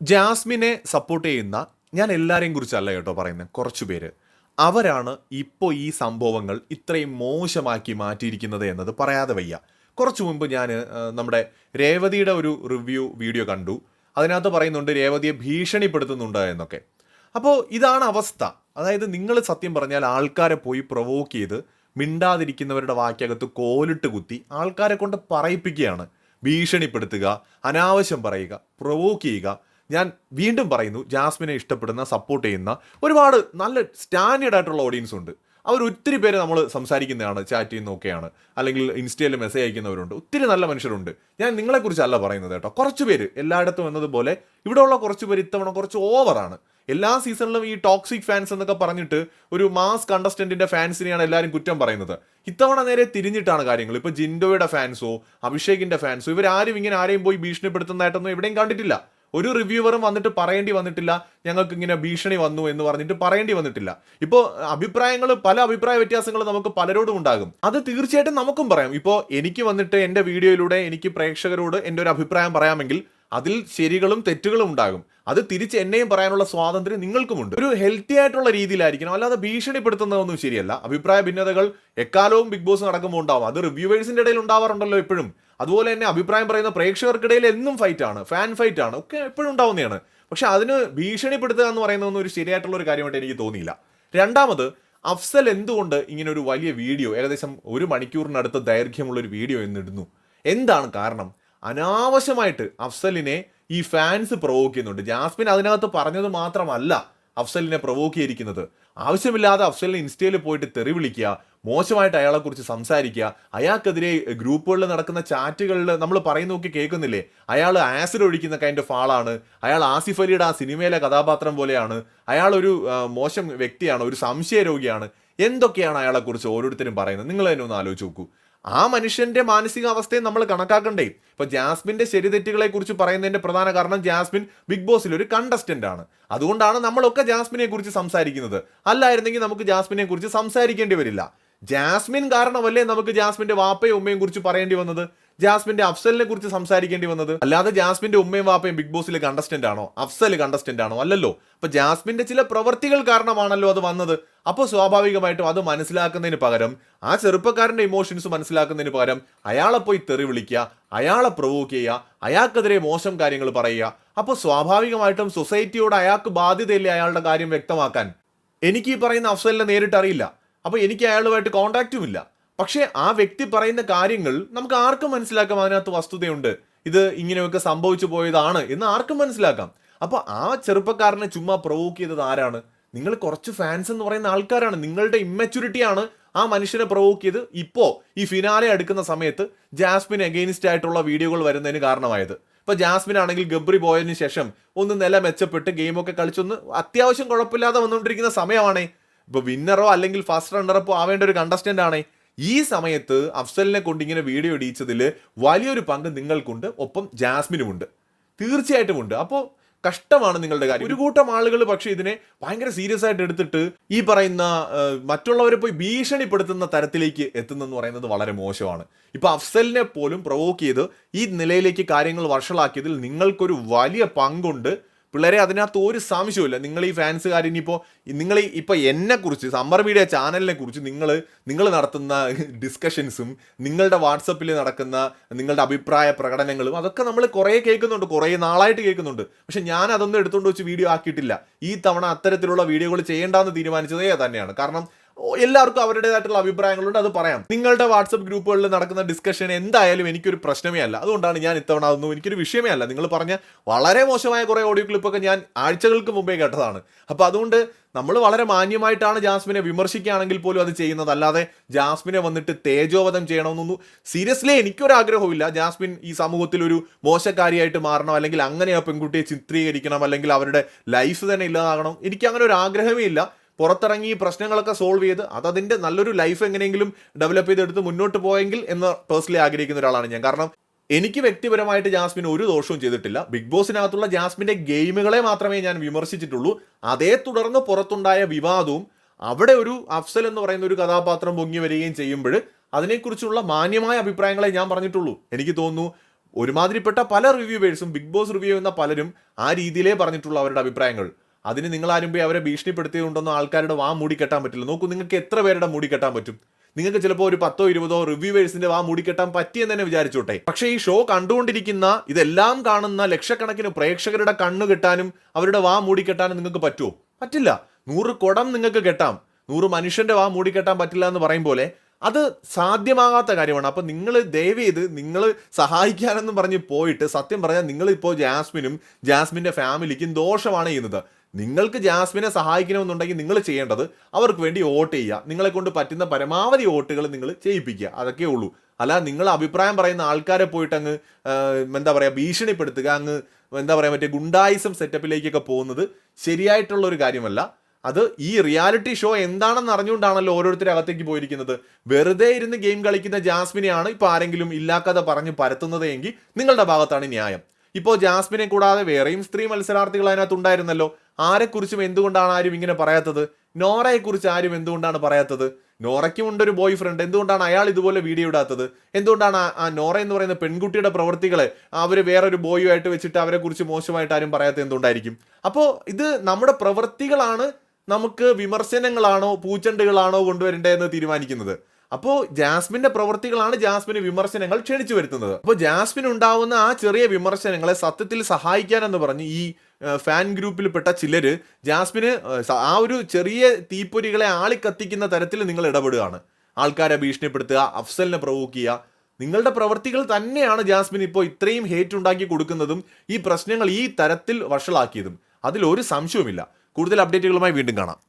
ജാസ്മിനെ സപ്പോർട്ട് ചെയ്യുന്ന ഞാൻ എല്ലാവരെയും കുറിച്ചല്ല കേട്ടോ പറയുന്നത് കുറച്ച് പേര്. അവരാണ് ഇപ്പോൾ ഈ സംഭവങ്ങൾ ഇത്രയും മോശമാക്കി മാറ്റിയിരിക്കുന്നത് എന്നത് പറയാതെ വയ്യ. കുറച്ച് മുമ്പ് ഞാൻ നമ്മുടെ രേവതിയുടെ ഒരു റിവ്യൂ വീഡിയോ കണ്ടു. അതിനകത്ത് പറയുന്നുണ്ട് രേവതിയെ ഭീഷണിപ്പെടുത്തുന്നുണ്ട് എന്നൊക്കെ. അപ്പോൾ ഇതാണ് അവസ്ഥ. അതായത് നിങ്ങൾ സത്യം പറഞ്ഞാൽ ആൾക്കാരെ പോയി പ്രൊവോക്ക് ചെയ്ത് മിണ്ടാതിരിക്കുന്നവരുടെ വാക്കകത്ത് കോലിട്ട് കുത്തി ആൾക്കാരെ കൊണ്ട് പറയിപ്പിക്കുകയാണ്. ഭീഷണിപ്പെടുത്തുക അനാവശ്യം പറയുക പ്രൊവോക്ക് ചെയ്യുക. ഞാൻ വീണ്ടും പറയുന്നു ജാസ്മിനെ ഇഷ്ടപ്പെടുന്ന സപ്പോർട്ട് ചെയ്യുന്ന ഒരുപാട് നല്ല സ്റ്റാൻഡേർഡ് ആയിട്ടുള്ള ഓഡിയൻസ് ഉണ്ട്. അവർ ഒത്തിരി പേര് നമ്മൾ സംസാരിക്കുന്നതാണ് ചാറ്റ് ചെയ്യുന്നൊക്കെയാണ് അല്ലെങ്കിൽ ഇൻസ്റ്റയിൽ മെസ്സേജ് അയക്കുന്നവരുണ്ട്. ഒത്തിരി നല്ല മനുഷ്യരുണ്ട്. ഞാൻ നിങ്ങളെക്കുറിച്ചല്ല പറയുന്നത് കേട്ടോ. കുറച്ച് പേര് എല്ലായിടത്തും എന്നതുപോലെ ഇവിടെയുള്ള കുറച്ച് പേര് ഇത്തവണ കുറച്ച് ഓവറാണ് എല്ലാ സീസണിലും ഈ ടോക്സിക് ഫാൻസ് എന്നൊക്കെ പറഞ്ഞിട്ട് ഒരു മാസ് കണ്ടസ്റ്റന്റിന്റെ ഫാൻസിനെയാണ് എല്ലാവരും കുറ്റം പറയുന്നത്. ഇത്തവണ നേരെ തിരിഞ്ഞിട്ടാണ് കാര്യങ്ങൾ. ഇപ്പോൾ ജിൻഡോയുടെ ഫാൻസോ അഭിഷേകിന്റെ ഫാൻസോ ഇവരാരും ഇങ്ങനെ ആരെയും പോയി ഭീഷണിപ്പെടുത്തുന്നതായിട്ടൊന്നും എവിടെയും കണ്ടിട്ടില്ല. ഒരു റിവ്യൂവറും വന്നിട്ട് പറയേണ്ടി വന്നിട്ടില്ല ഞങ്ങൾക്ക് ഇങ്ങനെ ഭീഷണി വന്നു എന്ന് പറഞ്ഞിട്ട് പറയേണ്ടി വന്നിട്ടില്ല. ഇപ്പോൾ അഭിപ്രായങ്ങൾ പല അഭിപ്രായ വ്യത്യാസങ്ങൾ നമുക്ക് പലരോടും ഉണ്ടാകും. അത് തീർച്ചയായിട്ടും നമുക്കും പറയാം. ഇപ്പോൾ എനിക്ക് വന്നിട്ട് എന്റെ വീഡിയോയിലൂടെ എനിക്ക് പ്രേക്ഷകരോട് എന്റെ ഒരു അഭിപ്രായം പറയാമെങ്കിൽ അതിൽ ശരികളും തെറ്റുകളും ഉണ്ടാകും. അത് തിരിച്ച് എന്നെയും പറയാനുള്ള സ്വാതന്ത്ര്യം നിങ്ങൾക്കുമുണ്ട്. ഒരു ഹെൽത്തി ആയിട്ടുള്ള രീതിയിലായിരിക്കണം. അല്ലാതെ ഭീഷണിപ്പെടുത്തുന്നതൊന്നും ശരിയല്ല. അഭിപ്രായ ഭിന്നതകൾ എക്കാലവും ബിഗ് ബോസ് നടക്കുമ്പോൾ ഉണ്ടാവും. അത് റിവ്യൂവേഴ്സിന്റെ ഇടയിൽ ഉണ്ടാവാറുണ്ടല്ലോ എപ്പോഴും. അതുപോലെ തന്നെ അഭിപ്രായം പറയുന്ന പ്രേക്ഷകർക്കിടയിൽ എന്നും ഫൈറ്റ് ആണ് ഫാൻ ഫൈറ്റ് ആണ് ഒക്കെ എപ്പോഴും ഉണ്ടാവുന്നതാണ്. പക്ഷെ അതിന് ഭീഷണിപ്പെടുത്തുക എന്ന് പറയുന്നതൊന്നും ഒരു ശരിയായിട്ടുള്ള ഒരു കാര്യമായിട്ട് എനിക്ക് തോന്നിയില്ല. രണ്ടാമത് അഫ്സൽ എന്തുകൊണ്ട് ഇങ്ങനെ ഒരു വലിയ വീഡിയോ ഏകദേശം ഒരു മണിക്കൂറിനടുത്ത് ദൈർഘ്യമുള്ള ഒരു വീഡിയോ എന്നിടുന്നു? എന്താണ് കാരണം? അനാവശ്യമായിട്ട് അഫ്സലിനെ ഈ ഫാൻസ് പ്രവോക്ക് ചെയ്യുന്നുണ്ട്. ജാസ്മിൻ അതിനകത്ത് പറഞ്ഞത് മാത്രമല്ല അഫ്സലിനെ പ്രൊവോക്ക് ചെയ്തിരിക്കുന്നത്. ആവശ്യമില്ലാതെ അഫ്സലിനെ ഇൻസ്റ്റയിൽ പോയിട്ട് തെറി വിളിക്കുക മോശമായിട്ട് അയാളെക്കുറിച്ച് സംസാരിക്കുക അയാൾക്കെതിരെ ഗ്രൂപ്പുകളിൽ നടക്കുന്ന ചാറ്റുകളിൽ നമ്മൾ പറയുന്നതൊക്കെ കേൾക്കുന്നില്ലേ? അയാൾ ആസിഡ് ഒഴിക്കുന്ന കൈൻഡ് ഓഫ് ആളാണ്. അയാൾ ആസിഫ് അലിയുടെ ആ സിനിമയിലെ കഥാപാത്രം പോലെയാണ്. അയാൾ ഒരു മോശം വ്യക്തിയാണ് ഒരു സംശയ രോഗിയാണ്. എന്തൊക്കെയാണ് അയാളെക്കുറിച്ച് ഓരോരുത്തരും പറയുന്നത്? നിങ്ങൾ തന്നെ ഒന്ന് ആലോചിച്ച് നോക്കൂ. ആ മനുഷ്യന്റെ മാനസികാവസ്ഥയെ നമ്മൾ കണക്കാക്കണ്ടേ. ഇപ്പൊ ജാസ്മിന്റെ ശരിതെറ്റുകളെ കുറിച്ച് പറയുന്നതിന്റെ പ്രധാന കാരണം ജാസ്മിൻ ബിഗ് ബോസിൽ ഒരു കണ്ടസ്റ്റന്റ് ആണ്. അതുകൊണ്ടാണ് നമ്മളൊക്കെ ജാസ്മിനെ കുറിച്ച് സംസാരിക്കുന്നത്. അല്ലായിരുന്നെങ്കിൽ നമുക്ക് ജാസ്മിനെ കുറിച്ച് സംസാരിക്കേണ്ടി വരില്ല. ജാസ്മിൻ കാരണമല്ലേ നമുക്ക് ജാസ്മിന്റെ വാപ്പയും ഉമ്മയും കുറിച്ച് പറയേണ്ടി വന്നത്? ജാസ്മിന്റെ അഫ്സലിനെ കുറിച്ച് സംസാരിക്കേണ്ടി വന്നത്? അല്ലാതെ ജാസ്മിന്റെ ഉമ്മയും വാപ്പയും ബിഗ് ബോസിലെ കണ്ടസ്റ്റന്റ് ആണോ? അഫ്സൽ കണ്ടസ്റ്റന്റ് ആണോ? അല്ലല്ലോ. അപ്പൊ ജാസ്മിന്റെ ചില പ്രവൃത്തികൾ കാരണമാണല്ലോ അത് വന്നത്. അപ്പോൾ സ്വാഭാവികമായിട്ടും അത് മനസ്സിലാക്കുന്നതിന് പകരം ആ ചെറുപ്പക്കാരന്റെ ഇമോഷൻസ് മനസ്സിലാക്കുന്നതിന് പകരം അയാളെ പോയി തെറി വിളിക്കുക അയാളെ പ്രൊവോക്ക് ചെയ്യുക അയാൾക്കെതിരെ മോശം കാര്യങ്ങൾ പറയുക. അപ്പോൾ സ്വാഭാവികമായിട്ടും സൊസൈറ്റിയോട് അയാൾക്ക് ബാധ്യതയില്ലേ അയാളുടെ കാര്യം വ്യക്തമാക്കാൻ? എനിക്ക് ഈ പറയുന്ന അഫ്സലിനെ നേരിട്ട് അറിയില്ല. അപ്പോൾ എനിക്ക് അയാളുമായിട്ട് കോണ്ടാക്റ്റും ഇല്ല. പക്ഷേ ആ വ്യക്തി പറയുന്ന കാര്യങ്ങൾ നമുക്ക് ആർക്കും മനസ്സിലാക്കാം അതിനകത്ത് വസ്തുതയുണ്ട്. ഇത് ഇങ്ങനെയൊക്കെ സംഭവിച്ചു പോയതാണ് എന്ന് ആർക്കും മനസ്സിലാക്കാം. അപ്പോൾ ആ ചെറുപ്പക്കാരനെ ചുമ്മാ പ്രൊവോക്ക് ചെയ്തത് ആരാണ്? നിങ്ങൾ കുറച്ച് ഫാൻസ് എന്ന് പറയുന്ന ആൾക്കാരാണ്. നിങ്ങളുടെ ഇമ്മച്യൂരിറ്റിയാണ് ആ മനുഷ്യനെ പ്രൊവോക്ക് ചെയ്ത് ഇപ്പോൾ ഈ ഫിനാലെ എടുക്കുന്ന സമയത്ത് ജാസ്മിൻ അഗെയിൻസ്റ്റ് ആയിട്ടുള്ള വീഡിയോകൾ വരുന്നതിന് കാരണമായത്. ഇപ്പോൾ ജാസ്മിൻ ആണെങ്കിൽ ഗബ്രി പോയതിനു ശേഷം ഒന്ന് നില മെച്ചപ്പെട്ട് ഗെയിമൊക്കെ കളിച്ചൊന്ന് അത്യാവശ്യം കുഴപ്പമില്ലാതെ വന്നുകൊണ്ടിരിക്കുന്ന സമയമാണേ. ഇപ്പോൾ വിന്നറോ അല്ലെങ്കിൽ ഫസ്റ്റ് റണ്ണറപ്പോ ആവേണ്ട ഒരു കണ്ടസ്റ്റന്റ് ആണേ. ഈ സമയത്ത് അഫ്സലിനെ കൊണ്ട് ഇങ്ങനെ വീഡിയോ ഇടിയിച്ചതിൽ വലിയൊരു പങ്ക് നിങ്ങൾക്കുണ്ട്. ഒപ്പം ജാസ്മിനുമുണ്ട്. തീർച്ചയായിട്ടും ഉണ്ട് അപ്പോൾ കഷ്ടമാണ് നിങ്ങളുടെ കാര്യം. ഒരു കൂട്ടം ആളുകൾ പക്ഷേ ഇതിനെ ഭയങ്കര സീരിയസ് ആയിട്ട് എടുത്തിട്ട് ഈ പറയുന്ന മറ്റുള്ളവരെ പോയി ഭീഷണിപ്പെടുത്തുന്ന തരത്തിലേക്ക് എത്തുന്നെന്ന് പറയുന്നത് വളരെ മോശമാണ്. ഇപ്പൊ അഫ്സലിനെ പോലും പ്രൊവോക്ക് ചെയ്ത് ഈ നിലയിലേക്ക് കാര്യങ്ങൾ വഷളാക്കിയതിൽ നിങ്ങൾക്കൊരു വലിയ പങ്കുണ്ട്. പിള്ളേരെ അതിനകത്ത് ഒരു സംശയമില്ല നിങ്ങൾ ഈ ഫാൻസുകാർ ഇനിയിപ്പോൾ നിങ്ങൾ ഇപ്പോൾ എന്നെക്കുറിച്ച് സമ്മർ മീഡിയ ചാനലിനെ കുറിച്ച് നിങ്ങൾ നിങ്ങൾ നടത്തുന്ന ഡിസ്കഷൻസും നിങ്ങളുടെ വാട്സപ്പിൽ നടക്കുന്ന നിങ്ങളുടെ അഭിപ്രായ പ്രകടനങ്ങളും അതൊക്കെ നമ്മൾ കുറേ കേൾക്കുന്നുണ്ട്. കുറേ നാളായിട്ട് കേൾക്കുന്നുണ്ട്. പക്ഷെ ഞാൻ അതൊന്നും എടുത്തുകൊണ്ട് വെച്ച് വീഡിയോ ആക്കിയിട്ടില്ല. ഈ തവണ അത്തരത്തിലുള്ള വീഡിയോകൾ ചെയ്യേണ്ടെന്ന് തീരുമാനിച്ചതേ തന്നെയാണ്. കാരണം എല്ലാവർക്കും അവരുടേതായിട്ടുള്ള അഭിപ്രായങ്ങളുണ്ട് അത് പറയാം. നിങ്ങളുടെ വാട്സപ്പ് ഗ്രൂപ്പുകളിൽ നടക്കുന്ന ഡിസ്കഷൻ എന്തായാലും എനിക്കൊരു പ്രശ്നമേ അല്ല. അതുകൊണ്ടാണ് ഞാൻ ഇത്തവണ അതൊന്നും എനിക്കൊരു വിഷയമേ അല്ല. നിങ്ങൾ പറഞ്ഞ വളരെ മോശമായ കുറേ ഓഡിയോ ക്ലിപ്പൊക്കെ ഞാൻ ആഴ്ചകൾക്ക് മുമ്പേ കേട്ടതാണ്. അപ്പോൾ അതുകൊണ്ട് നമ്മൾ വളരെ മാന്യമായിട്ടാണ് ജാസ്മിനെ വിമർശിക്കുകയാണെങ്കിൽ പോലും അത് ചെയ്യുന്നത്. അല്ലാതെ ജാസ്മിനെ വന്നിട്ട് തേജോവധം ചെയ്യണമെന്നൊന്നും സീരിയസ്ലി എനിക്കൊരു ആഗ്രഹമില്ല ജാസ്മിൻ ഈ സമൂഹത്തിൽ ഒരു മോശക്കാരിയായിട്ട് മാറണം അല്ലെങ്കിൽ അങ്ങനെ ആ പെൺകുട്ടിയെ ചിത്രീകരിക്കണം അല്ലെങ്കിൽ അവരുടെ ലൈഫ് തന്നെ ഇല്ലാതാകണം. എനിക്ക് അങ്ങനെ ഒരു ആഗ്രഹമേ ഇല്ല. പുറത്തിറങ്ങി ഈ പ്രശ്നങ്ങളൊക്കെ സോൾവ് ചെയ്ത് അതതിന്റെ നല്ലൊരു ലൈഫ് എങ്ങനെയെങ്കിലും ഡെവലപ്പ് ചെയ്തെടുത്ത് മുന്നോട്ട് പോയെങ്കിൽ എന്ന് പേഴ്സണലി ആഗ്രഹിക്കുന്ന ഒരാളാണ് ഞാൻ. കാരണം എനിക്ക് വ്യക്തിപരമായിട്ട് ജാസ്മിൻ ഒരു ദോഷവും ചെയ്തിട്ടില്ല. ബിഗ് ബോസിനകത്തുള്ള ജാസ്മിന്റെ ഗെയിമുകളെ മാത്രമേ ഞാൻ വിമർശിച്ചിട്ടുള്ളൂ. അതേ തുടർന്ന് പുറത്തുണ്ടായ വിവാദവും അവിടെ ഒരു അഫ്സൽ എന്ന് പറയുന്ന ഒരു കഥാപാത്രം പൊങ്ങി വരികയും ചെയ്യുമ്പോൾ അതിനെക്കുറിച്ചുള്ള മാന്യമായ അഭിപ്രായങ്ങളെ ഞാൻ പറഞ്ഞിട്ടുള്ളൂ. എനിക്ക് തോന്നുന്നു ഒരുമാതിരിപ്പെട്ട പല റിവ്യൂവേഴ്സും ബിഗ് ബോസ് റിവ്യൂ എന്ന പലരും ആ രീതിയിലേ പറഞ്ഞിട്ടുള്ള അവരുടെ അഭിപ്രായങ്ങൾ. അതിന് നിങ്ങൾ ആരും പോയി അവരെ ഭീഷണിപ്പെടുത്തിയതുകൊണ്ടൊന്നും ആൾക്കാരുടെ വാ മൂടി കെട്ടാൻ പറ്റില്ല. നോക്കൂ നിങ്ങൾക്ക് എത്ര പേരുടെ മൂടി കെട്ടാൻ പറ്റും? നിങ്ങൾക്ക് ചിലപ്പോൾ ഒരു പത്തോ ഇരുപതോ റിവ്യൂവേഴ്സിന്റെ വാ മൂടി കെട്ടാൻ പറ്റിയെന്ന് തന്നെ വിചാരിച്ചോട്ടെ. പക്ഷേ ഈ ഷോ കണ്ടുകൊണ്ടിരിക്കുന്ന ഇതെല്ലാം കാണുന്ന ലക്ഷക്കണക്കിന് പ്രേക്ഷകരുടെ കണ്ണ് കെട്ടാനും അവരുടെ വാ മൂടി കെട്ടാനും നിങ്ങൾക്ക് പറ്റുമോ പറ്റില്ല. നൂറ് കുടം നിങ്ങൾക്ക് കെട്ടാം. നൂറ് മനുഷ്യന്റെ വാ മൂടി കെട്ടാൻ പറ്റില്ല എന്ന് പറയും പോലെ അത് സാധ്യമാകാത്ത കാര്യമാണ്. അപ്പൊ നിങ്ങൾ ദയവ് ചെയ്ത് നിങ്ങൾ സഹായിക്കാനെന്ന് പറഞ്ഞ് പോയിട്ട് സത്യം പറഞ്ഞാൽ നിങ്ങളിപ്പോൾ ജാസ്മിനും ജാസ്മിന്റെ ഫാമിലിക്കും ദോഷമാണ് ചെയ്യുന്നത്. നിങ്ങൾക്ക് ജാസ്മിനെ സഹായിക്കണമെന്നുണ്ടെങ്കിൽ നിങ്ങൾ ചെയ്യേണ്ടത് അവർക്ക് വേണ്ടി വോട്ട് ചെയ്യുക. നിങ്ങളെ കൊണ്ട് പറ്റുന്ന പരമാവധി വോട്ടുകൾ നിങ്ങൾ ചെയ്യിപ്പിക്കുക. അതൊക്കെ ഉള്ളൂ. അല്ല നിങ്ങൾ അഭിപ്രായം പറയുന്ന ആൾക്കാരെ പോയിട്ട് അങ്ങ് എന്താ പറയുക ഭീഷണിപ്പെടുത്തുക അങ്ങ് എന്താ പറയുക മറ്റേ ഗുണ്ടായിസം സെറ്റപ്പിലേക്കൊക്കെ പോകുന്നത് ശരിയായിട്ടുള്ള ഒരു കാര്യമല്ല. അത് ഈ റിയാലിറ്റി ഷോ എന്താണെന്ന് അറിഞ്ഞുകൊണ്ടാണല്ലോ ഓരോരുത്തരും അകത്തേക്ക് പോയിരിക്കുന്നത്. വെറുതെ ഇരുന്ന് ഗെയിം കളിക്കുന്ന ജാസ്മിനെയാണ് ഇപ്പോൾ ആരെങ്കിലും ഇല്ലാക്കാതെ പറഞ്ഞ് പരത്തുന്നത് എങ്കിൽ നിങ്ങളുടെ ഭാഗത്താണ് ന്യായം. ഇപ്പോൾ ജാസ്മിനെ കൂടാതെ വേറെയും സ്ത്രീ മത്സരാർത്ഥികൾ അതിനകത്ത് ഉണ്ടായിരുന്നല്ലോ. ആരെക്കുറിച്ചും എന്തുകൊണ്ടാണ് ആരും ഇങ്ങനെ പറയാത്തത്? നോറയെക്കുറിച്ച് ആരും എന്തുകൊണ്ടാണ് പറയാത്തത്? നോറയ്ക്കും ഉണ്ടൊരു ബോയ് ഫ്രണ്ട് എന്തുകൊണ്ടാണ് അയാൾ ഇതുപോലെ വീഡിയോ ഇടാത്തത്? എന്തുകൊണ്ടാണ് ആ- നോറ എന്ന് പറയുന്ന പെൺകുട്ടിയുടെ പ്രവൃത്തികളെ അവർ വേറൊരു ബോയുമായിട്ട് വെച്ചിട്ട് അവരെ കുറിച്ച് മോശമായിട്ട് ആരും പറയാത്തത് എന്തുകൊണ്ടായിരിക്കും? അപ്പോൾ ഇത് നമ്മുടെ പ്രവൃത്തികളാണ് നമുക്ക് വിമർശനങ്ങളാണോ പൂച്ചണ്ടുകളാണോ കൊണ്ടുവരേണ്ടതെന്ന് തീരുമാനിക്കുന്നത്. അപ്പോൾ ജാസ്മിന്റെ പ്രവൃത്തികളാണ് ജാസ്മിന് വിമർശനങ്ങൾ ക്ഷണിച്ചു വരുത്തുന്നത്. അപ്പോൾ ജാസ്മിൻ ഉണ്ടാവുന്ന ആ ചെറിയ വിമർശനങ്ങളെ സത്യത്തിൽ സഹായിക്കാനെന്ന് പറഞ്ഞ് ഈ ഫാൻ ഗ്രൂപ്പിൽപ്പെട്ട ചിലര് ജാസ്മിന് ആ ഒരു ചെറിയ തീപ്പൊരികളെ ആളിക്കത്തിക്കുന്ന തരത്തിൽ നിങ്ങൾ ഇടപെടുകയാണ്. ആൾക്കാരെ ഭീഷണിപ്പെടുത്തുക അഫ്സലിനെ പ്രവോക്ക് ചെയ്യുക. നിങ്ങളുടെ പ്രവർത്തികൾ തന്നെയാണ് ജാസ്മിൻ ഇപ്പോൾ ഇത്രയും ഹേറ്റ് ഉണ്ടാക്കി കൊടുക്കുന്നതും ഈ പ്രശ്നങ്ങൾ ഈ തരത്തിൽ വഷളാക്കിയതും. അതിൽ ഒരു സംശയവുമില്ല. കൂടുതൽ അപ്ഡേറ്റുകളുമായി വീണ്ടും കാണാം.